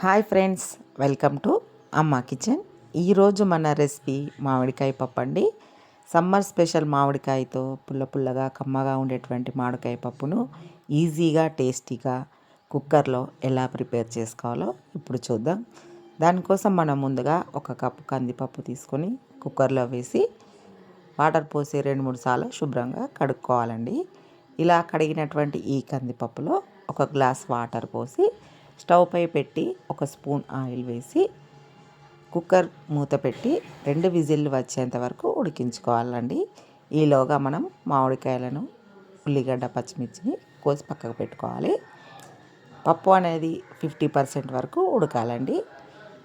Hi friends welcome to Amma kitchen. ఈరోజు మన recipe మామిడికాయ పప్పు అండి సమ్మర్ స్పెషల్ మామిడికాయతో పుల్ల పుల్లగా కమ్మగా ఉండేటువంటి మామిడికాయ పప్పును ఈజీగా టేస్టీగా కుక్కర్లో ఎలా ప్రిపేర్ చేసుకోవాలో ఇప్పుడు చూద్దాం. దానికోసం మనం ముందుగా ఒక కప్పు కందిపప్పు తీసుకొని కుక్కర్లో వేసి వాటర్ పోసి రెండు మూడు సార్లు శుభ్రంగా కడుక్కోవాలండి. ఇలా కడిగినటువంటి ఈ కందిపప్పులో ఒక గ్లాస్ వాటర్ పోసి స్టవ్ పై పెట్టి ఒక స్పూన్ ఆయిల్ వేసి కుక్కర్ మూత పెట్టి రెండు విజిల్లు వచ్చేంత వరకు ఉడికించుకోవాలండి. ఈలోగా మనం మామిడికాయలను ఉల్లిగడ్డ పచ్చిమిర్చిని కోసి పక్కకు పెట్టుకోవాలి. పప్పు అనేది ఫిఫ్టీ పర్సెంట్ వరకు ఉడకాలండి.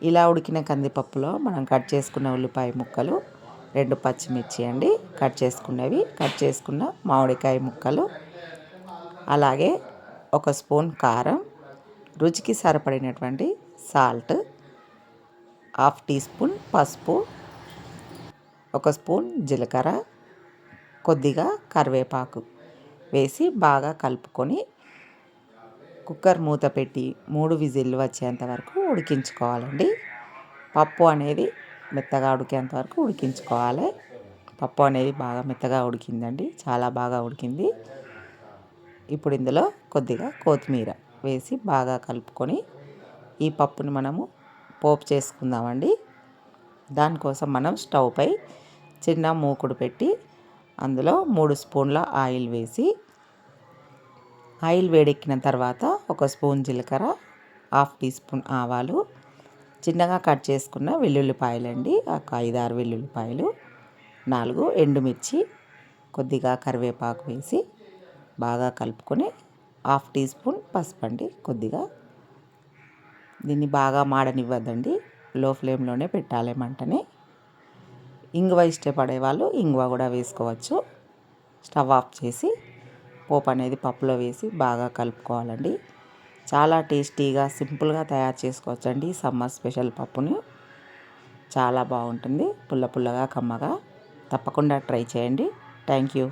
ఇలా ఉడికిన కందిపప్పులో మనం కట్ చేసుకున్న ఉల్లిపాయ ముక్కలు రెండు పచ్చిమిర్చి అండి కట్ చేసుకున్నవి కట్ చేసుకున్న మామిడికాయ ముక్కలు అలాగే ఒక స్పూన్ కారం రుచికి సరిపడినటువంటి సాల్ట్ హాఫ్ టీ స్పూన్ పసుపు ఒక స్పూన్ జీలకర్ర కొద్దిగా కరివేపాకు వేసి బాగా కలుపుకొని కుక్కర్ మూత పెట్టి మూడు విజిల్లు వచ్చేంత వరకు ఉడికించుకోవాలండి. పప్పు అనేది మెత్తగా ఉడికేంత వరకు ఉడికించుకోవాలి. పప్పు అనేది బాగా మెత్తగా ఉడికిందండి. చాలా బాగా ఉడికింది. ఇప్పుడు ఇందులో కొద్దిగా కొత్తిమీర వేసి బాగా కలుపుకొని ఈ పప్పుని మనము పోపు చేసుకుందామండి. దానికోసం మనం స్టవ్ పై చిన్న మూకుడు పెట్టి అందులో మూడు స్పూన్ల ఆయిల్ వేసి ఆయిల్ వేడెక్కిన తర్వాత ఒక స్పూన్ జీలకర్ర హాఫ్ టీ స్పూన్ ఆవాలు చిన్నగా కట్ చేసుకున్న వెల్లుల్లిపాయలండి ఒక ఐదారు వెల్లుల్లిపాయలు నాలుగు ఎండుమిర్చి కొద్దిగా కరివేపాకు వేసి బాగా కలుపుకొని హాఫ్ టీ స్పూన్ పసుపు అండి కొద్దిగా. దీన్ని బాగా మాడనివ్వద్దండి. లో ఫ్లేమ్లోనే పెట్టాలి మంటని. ఇంగువ ఇష్టపడే వాళ్ళు ఇంగువ కూడా వేసుకోవచ్చు. స్టవ్ ఆఫ్ చేసి పోపు అనేది పప్పులో వేసి బాగా కలుపుకోవాలండి. చాలా టేస్టీగా సింపుల్గా తయారు చేసుకోవచ్చండి సమ్మర్ స్పెషల్ పప్పుని. చాలా బాగుంటుంది. పుల్ల పుల్లగా కమ్మగా. తప్పకుండా ట్రై చేయండి. Thank you.